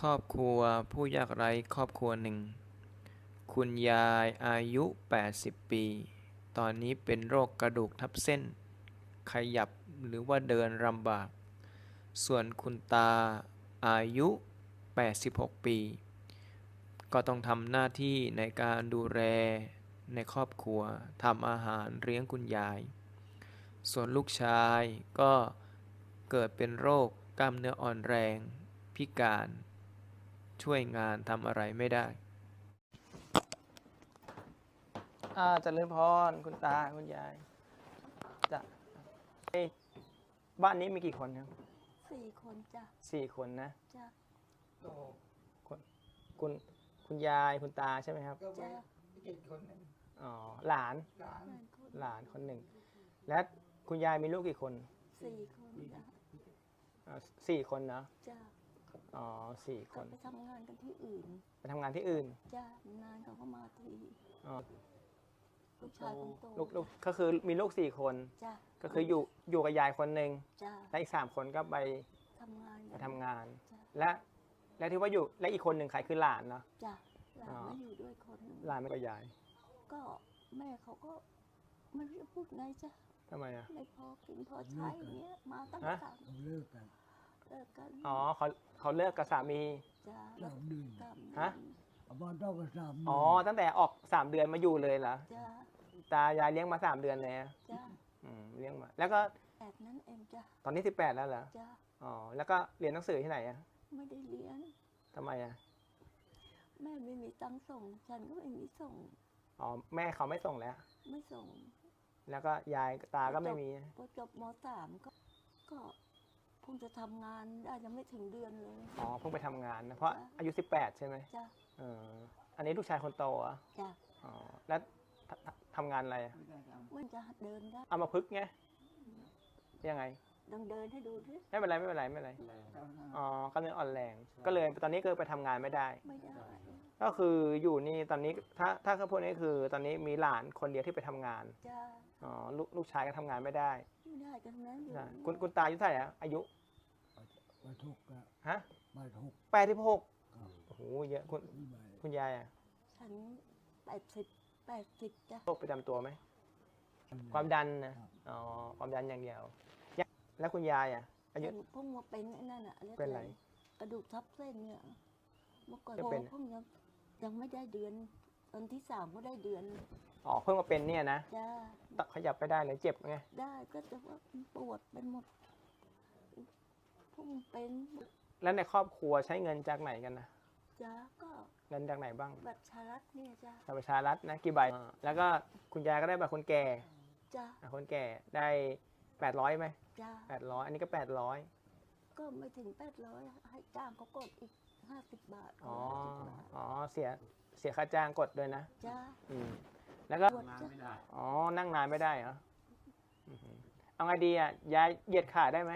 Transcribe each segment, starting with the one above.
ครอบครัวผู้ยากไร้ครอบครัวหนึ่ง คุณยายอายุ 80 ปี ตอนนี้เป็นโรคกระดูกทับเส้น ขยับหรือว่าเดินลำบาก ส่วนคุณตาอายุ 86 ปี ก็ต้องทำหน้าที่ในการดูแลในครอบครัวทำอาหารเลี้ยงคุณยาย ส่วนลูกชายก็เกิดเป็นโรคกล้ามเนื้ออ่อนแรงพิการ ช่วยงานทำอะไรไม่ได้ อ่าเจริญพรคุณตาคุณยายจะเอ้ยบ้านนี้มีกี่คนครับสี่คนจ้ะสี่คนนะจ้ะคุณคุณคุณยายคุณตาใช่ไหมครับก็จ้ะไม่เก่งคนหนึ่งอ๋อหลานหลานนั่นคนหลานคนหนึ่ง และคุณยายมีลูกกี่คนสี่คนจ้ะอ่าสี่คนเนาะจ้ะ อ๋อสี่คเขาน ไปทำงานกันที่อื่นไปทำงานที่อื่นจ้ะนานเขาก็มาทีอ๋อลูกชายคนโตลูกลูกก็คือมีลูกสี่คน จ้ะก็คืออยู่อยู่กับยายคนหนึ่งจ้ะและอีกสามคนก็ไปทำงานไปกันทำงาน จ้ะและและที่ว่าอยู่และอีกคนหนึ่งใครคือหลานเนาะ จ้ะหลานอ๋อ มาอยู่ด้วยคนหนึ่งหลานไม่กับยายก็แม่เขาก็ไม่รู้จะพูดไงจ้ะทำไมอะ ไม่พอกินพอใช้อย่างเงี้ยมาตั้งฮะ สามเขาเลิกกันเลิกกันอ๋อเขาเขาเลิกกับสามี จ้ะสามเดือนกรรมฮะเอาบ้านต้องกันสามเดืนอ๋อ ตั้งแต่ออกสามเดือนมาอยู่เลยเหรอ จ้ะตายายเลี้ยงมาสามเดือนเลยอะจ้ะอืมเลี้ยงมา แล้วก็แปดนั้นเองจ้ะตอนนี้สิบแปดแล้วเหรอ จ้ะอ๋อ แล้วก็เรียนหนังสือที่ไหนอะไม่ได้เรียนทำไมอะแม่ไม่มีตังค์ส่ง ฉันก็ไม่มีส่ง อ๋อ แม่เขาไม่ส่งแล้ว ไม่ส่งแล้วก็ยายตาก็ไม่มี พอจบมสามก็ก็ เพิ่งจะทำงานได้ยังไม่ถึงเดือนเลย อ๋อเพิ่งไปทำงานนะเพราะจ้ะอายุสิบแปดใช่ไหมจ้ะ เอออันนี้ลูกชายคนโตเหรอะจ้ะ อ๋อแล้วทททำงานอะไรอะไม่ได้ทมันจะเดินได้เอามาพึกษ์ไงยังไง ลองเดินให้ดูดิไม่เป็นไรไม่เป็นไรไม่เป็นไรำอ๋อกล้ามเนื้ออ่อนแรง ก็เลยตอนนี้ก็ไปทำงานไม่ได้ ไม่ได้ ก็คืออยู่นี่ตอนนี้ถ้าถ้าเขาพูดนี่คือ ตอนนี้มีหลานคนเดียวที่ไปทำงาน จ้ะ อ๋อลูกลูกชายก็ทำงานไม่ได้ไม่ได้กันนั้นอยู่นะคุณคุณตาอายุเท่าไหร่อะอายุมาทุกข์อะฮะมาทุกข์แปดสิบหกครับโอ้โหเยอะคุณที่ไหนคุณยายอะฉันแปดสิบแปดสิบจ้ะโรคประจำตัวไหมความดันนะอ๋อความดันอย่างเดียวยะแล้วคุณยายอะอายุฉันเพิ่งมาเป็นไอ้นั่นอะกเป็นไรกระดูกทับเส้นเนี่ยเมื่อก่อนจะเป็นเพิ่งยังยังไม่ได้เดือนต อนที่สามก็ได้เดือน อ๋อเพิ่งมาเป็นเนี่ยนะจ้าตขยับไปได้เลยเจ็บไงได้ก็จะว่าปวดเป็นหมดเพุ่งเป็นแล้วในครอบครัวใช้เงินจากไหนกันนะจ้าก็เงินจากไหนบ้างแบบชารัดเนี่ยจ้าธรรมชารัฐนะกี่ใบอ่าแล้วก็คุณยายก็ได้บัตรคนแก่จ้าอะคนแก่ได้แปดร้อยไหมจ้าแปดร้อยอันนี้ก็แปดร้อยก็ไม่ถึงแปดร้อยให้จ้างเขากดอีก ห้าสิบบาทอ๋อ 50บาทอ๋อ เสีย เสียค่าจ้างกดด้วยนะ จ้าอืม แล้วก็ ปวดจ้าอ๋อ นั่งนานไม่ได้เหรออือหือเอาไงดีอะยายเหยียดขาได้ไหม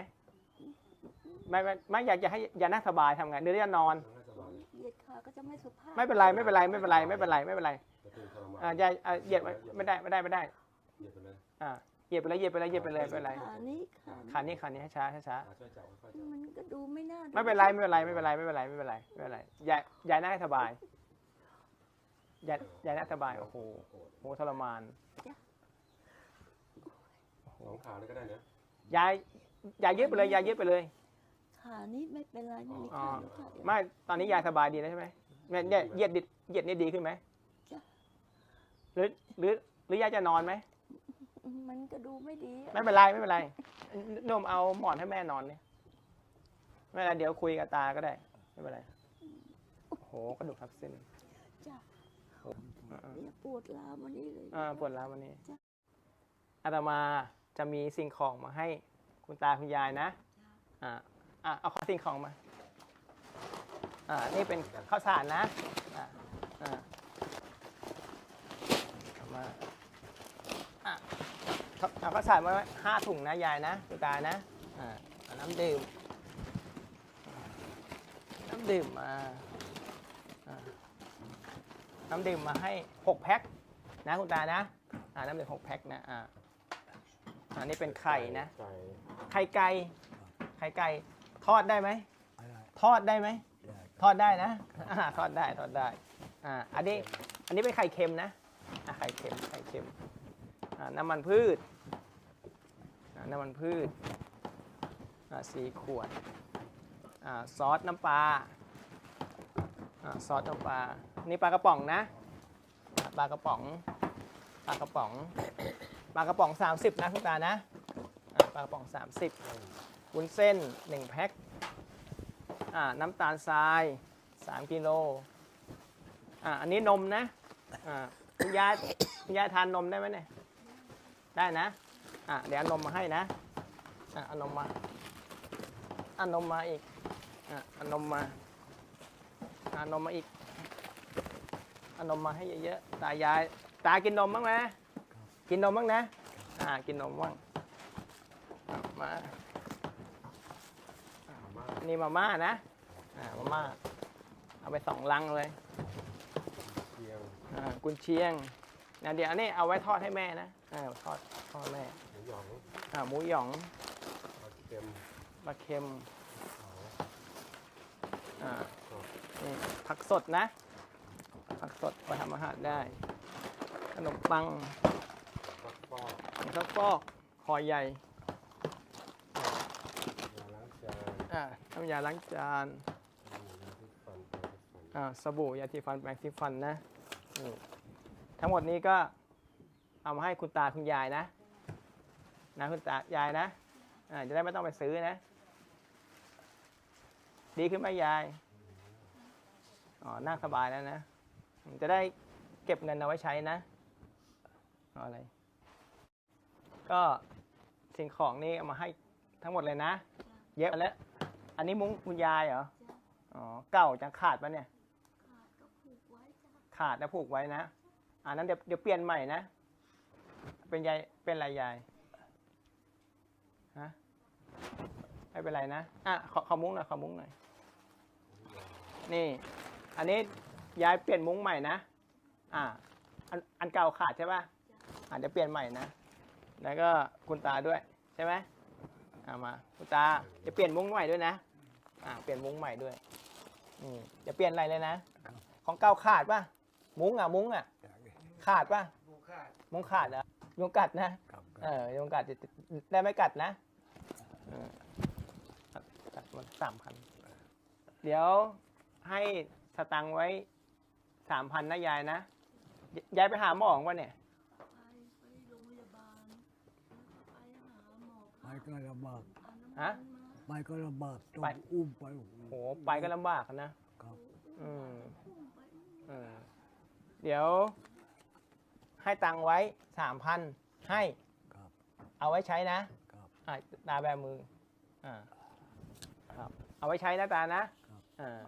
ไม่ไม่ไม่อยากจะให้ยายนั่งสบายทำไงหรือจะนอนเหยียดขาก็จะไม่สุภาพไม่เป็นไรไม่เป็นไรไม่เป็นไรไม่เป็นไรไม่เป็นไรอ่ายายอะเหยียดไว้ไม่ได้ไม่ได้ไม่ได้ เหยียบไปเลย อ่า เหยียดไปเลยเหยียดไปเลยเหยียดไปเลยไม่เป็นไรขานี้ขาขานี้ขานี้ให้ช้าให้ช้าอะช่วยจับค่อยๆจับมันก็ดูไม่น่าดูไม่เป็นไรไม่เป็นไรไม่เป็นไรไม่เป็นไรไม่เป็นไรไม่เป็นไรยายยายนั่งให้สบายยายยายนั่งสบายโอ้โหโหทรมานสองขาเลยก็ได้นะยายยายยืดไปเลยยายยืดไปเลย ขานี้ไม่เป็นไรไม่มีอ๋อขาไม่ขาดไม่ตอนนี้ยายสบายดีแล้วใช่ไหมเนี่ยเนี่ยเหยียดดิเหยียดนี่ดีขึ้นไหมจ้ะหรือหรือหรือยายจะนอนไหม มันก็ดูไม่ดีไม่เป็นไรไม่เป็นไรนมเอาหมอนให้แม่นอนเนี่ยไม่เป็นไรเดี๋ยวคุยกับตาก็ได้ ไม่เป็นไรโอ้โหกระดูกทับเส้นจ้ะอ่าเนี่ยปวดลามวันนี้เลย อ่าปวดร้าววันนี้จ้ะ อาตมาจะมีสิ่งของมาให้คุณตาคุณยายนะอ่าอ่าเอาข้อสิ่งของมาอ่านี่เป็นข้าวสารนะอ่าอ่าเอามาอะ เอาเอาข้าวสารมาไว้ห้าถุงนะยายนะคุณตานะอ่าเอาน้ำดื่ม น้ำดื่มมาอ่าน้ำดื่มมาให้หกแพ็คนะคุณตานะอ่าน้ำดื่มหกแพ็คนะอ่าอันนี้เป็นไข่นะ ไก่ไข่ไก่ ไข่ไก่ ทอดได้ไหมอะไรทอดได้ไหมได้ทอดได้นะอ่าทอดได้ ทอดได้ อ่า อันนี้ อันนี้เป็นไข่เค็มนะอ่าไข่เค็ม ไข่เค็ม อ่า น้ำมันพืชอ่า น้ำมันพืชสี่ขวดอซอสน้ำปลาอซอสน้ำปลา นี่ปลากระป๋องนะปลากระป๋องปลากระป๋องปลากระป๋อง 30 นะคุณตานะปลากระป๋อง 30วุ้นเส้น 1 แพ็คน้ำตาลทราย 3 กิโลอันนี้นมนะอ่าคุณยายคุณยายทานนมได้ไหมเนี่ย ได้นะ อ่าเดี๋ยวเอานมมาให้นะอ่าเอานมมาเอานมมาอีกอ่าเอานมมาเอานมมาอีกเอานมมาให้เยอะๆตายายตากินนมบ้างไหมกินนมบ้างนะอ่ากินนมบ้างอะมานี่มาม่านะอ่ามาม่าเอาไปสองลังเลยเชียงอ่ากุนเชียงนะเดี๋ยวอันนี้เอาไว้ทอดให้แม่นะอ่าทอดทอดแม่ หมูหยองอ่าหมูหยองปลาเค็มปลาเค็มเผาอ่าสดนี่ผักสดนะ ผักสดไปทำอาหารได้ ขนมปังฟักฟอกผงซักฟอกคอใหญ่ยาล้างจานอ่าน้ำยาล้างจานยาที่ฟันแปรงสีฟันอ่าสบู่ยาสีฟันแปรงสีฟันนะนี่ทั้งหมดนี้ก็เอามาให้คุณตาคุณยายนะ นะคุณตายายนะอ่าจะได้ไม่ต้องไปซื้อนะ ดีขึ้นไหมยายอ๋อนั่งสบายแล้วนะจะได้เก็บเงินเอาไว้ใช้นะเอาอะไร ก็สิ่งของนี่เอามาให้ทั้งหมดเลยนะ เยอะแล้ว อันนี้มุ้งคุณยายเหรออ๋อเก่าจังขาดปะเนี่ย ขาดก็ผูกไว้จ้ะขาดแล้วผูกไว้นะอันนั้นเดี๋ยวเดี๋ยวเปลี่ยนใหม่นะ เป็นยายเป็นอะไรยาย ฮะไม่เป็นไรนะอะขอขอมุ้งหน่อยขอมุ้งหน่อย นี่ อันนี้ยายเปลี่ยนมุ้งใหม่นะ อ่าอันอันเก่าขาดใช่ป่ะอ่าเดี๋ยวเปลี่ยนใหม่นะ แล้วก็คุณตาด้วยใช่ไหมอ่ามา คุณตาจะเปลี่ยนมุ้งใหม่ด้วยนะ อ่า เปลี่ยนมุ้งใหม่ด้วยนี่จะเปลี่ยนอะไรเลยนะ ของเก่าขาดป่ะ มุ้งอะ มุ้งอะ ขาดป่ะ มุ้งขาดเหรอยุงกัดนะครับ เออยุงกัดจะได้ไม่กัดนะเออกัดกัดมันสามพันเดี๋ยวให้สตังค์ไว้สามพันนะยายนะยยายไปหาหมอของวะเนี่ยไปไปโรงพยาบาลแล้วก็ไปหาหมอไปก็ลำบากเอาน้ำฮะมันมาไปก็ลำบากต้องไปอุ้มไปโอ้โหไปก็ลำบากนะครับอืมเออเดี๋ยวให้ตังค์ไว้สามพันให้ครับ เอาไว้ใช้นะครับอ่าตาแบมืออ่าครับเอาไว้ใช้นะตานะครับอ่า